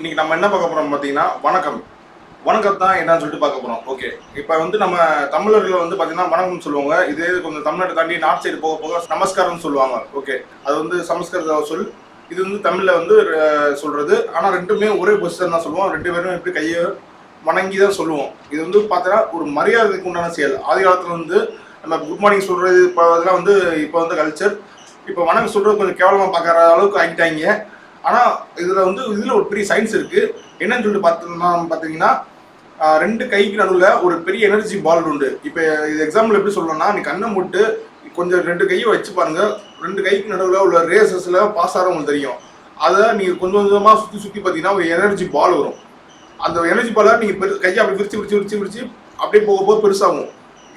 இன்னைக்கு நம்ம என்ன பார்க்க போறோம் பார்த்தீங்கன்னா வணக்கம். வணக்கம் தான் என்னன்னு சொல்லிட்டு பார்க்க போறோம். ஓகே இப்போ வந்து நம்ம தமிழர்கள் வந்து பார்த்தீங்கன்னா வணக்கம் சொல்லுவாங்க. இதே கொஞ்சம் தமிழ்நாடு தாண்டி நார்த் சைடு போக போக நமஸ்காரம்னு சொல்லுவாங்க. ஓகே அது வந்து சமஸ்கிருத சொல். இது வந்து தமிழில் வந்து சொல்றது. ஆனால் ரெண்டுமே ஒரே பொசிஷன் தான் சொல்லுவோம். ரெண்டு பேரும் எப்படி கையை வணங்கி தான் சொல்லுவோம். இது வந்து பார்த்தீங்கன்னா ஒரு மரியாதைக்கு உண்டான செயல். ஆதி காலத்தில் வந்து நம்ம குட் மார்னிங் சொல்றது இப்போ அதெல்லாம் வந்து இப்போ வந்து கல்ச்சர் இப்போ வணக்கம் சொல்றது கொஞ்சம் கேவலமாக பார்க்குற அளவுக்கு ஆகிட்டாங்க ஆனால் இதில் வந்து இதில் ஒரு பெரிய சயின்ஸ் இருக்குது என்னன்னு சொல்லிட்டு பார்த்தோம்னா பார்த்தீங்கன்னா ரெண்டு கைக்கு நடுவில் ஒரு பெரிய எனர்ஜி பால் உண்டு. இப்போ இது எக்ஸாம்பிள் எப்படி சொல்லணும்னா நீ கண்ணை மூட்டு கொஞ்சம் ரெண்டு கையும் வச்சு பாருங்க. ரெண்டு கைக்கு நடுவில் உள்ள ரேசஸில் பாஸ் ஆகிற உங்களுக்கு தெரியும். அதை நீங்கள் கொஞ்சம் கொஞ்சமாக சுற்றி சுற்றி பார்த்தீங்கன்னா ஒரு எனர்ஜி பால் வரும். அந்த எனர்ஜி பாலை நீங்கள் பெரு கையை அப்படி விரிச்சு விரிச்சு விரிச்சு விரிச்சு அப்படியே போக போக பெருசாகும்.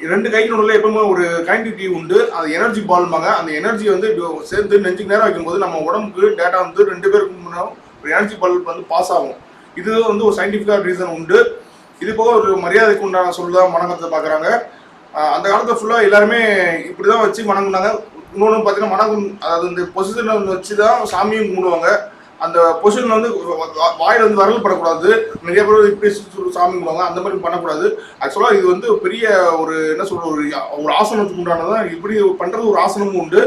ரெண்டு கைக்கு நடுவில் எப்பவுமே ஒரு கனெக்டிவிட்டி உண்டு. அது எனர்ஜி பால்பாங்க அந்த எனர்ஜி வந்து சேர்ந்து நெஞ்சுக்கு நேரம் வைக்கும்போது நம்ம உடம்புக்கு டேட்டா வந்து ரெண்டு பேருக்கு முன்னாடி ஒரு எனர்ஜி பல்ப் வந்து பாஸ் ஆகும். இது வந்து ஒரு சயின்டிஃபிக்காக ரீசன் உண்டு. இது போக ஒரு மரியாதைக்கு உண்டான சொல்ல வணங்கத்தை பார்க்குறாங்க. அந்த காலத்தில் ஃபுல்லாக எல்லாருமே இப்படி தான் வச்சு வணங்குனாங்க. இன்னொன்று பார்த்தீங்கன்னா வணக்கம் அதாவது இந்த பொசிஷனை வச்சு தான் சாமியும் கும்பிடுவாங்க. அந்த பொசிஷன் வந்து வாயில் வந்து வரல் படக்கூடாது நிறைய பேர் இப்படி சுத்தி சாமி கும்பிடுவாங்க. அந்த மாதிரி பண்ணக்கூடாது. ஆக்சுவலாக இது வந்து பெரிய ஒரு என்ன சொல்ற ஒரு ஒரு ஆசனத்துக்கு உண்டானதான் இப்படி பண்ணுறது ஒரு ஆசனமும் உண்டு.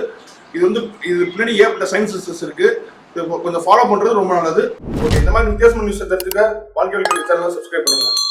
இது வந்து இது பின்னாடி ஏற்பட்ட சயின்சஸ் இருக்கு. கொஞ்சம் ஃபாலோ பண்ணுறது ரொம்ப நல்லது. ஓகே இந்த மாதிரி வித்தியாசமான நியூஸ் தெரிஞ்சுக்க வாழ்க்கை சேனலை சப்ஸ்கிரைப் பண்ணுங்கள்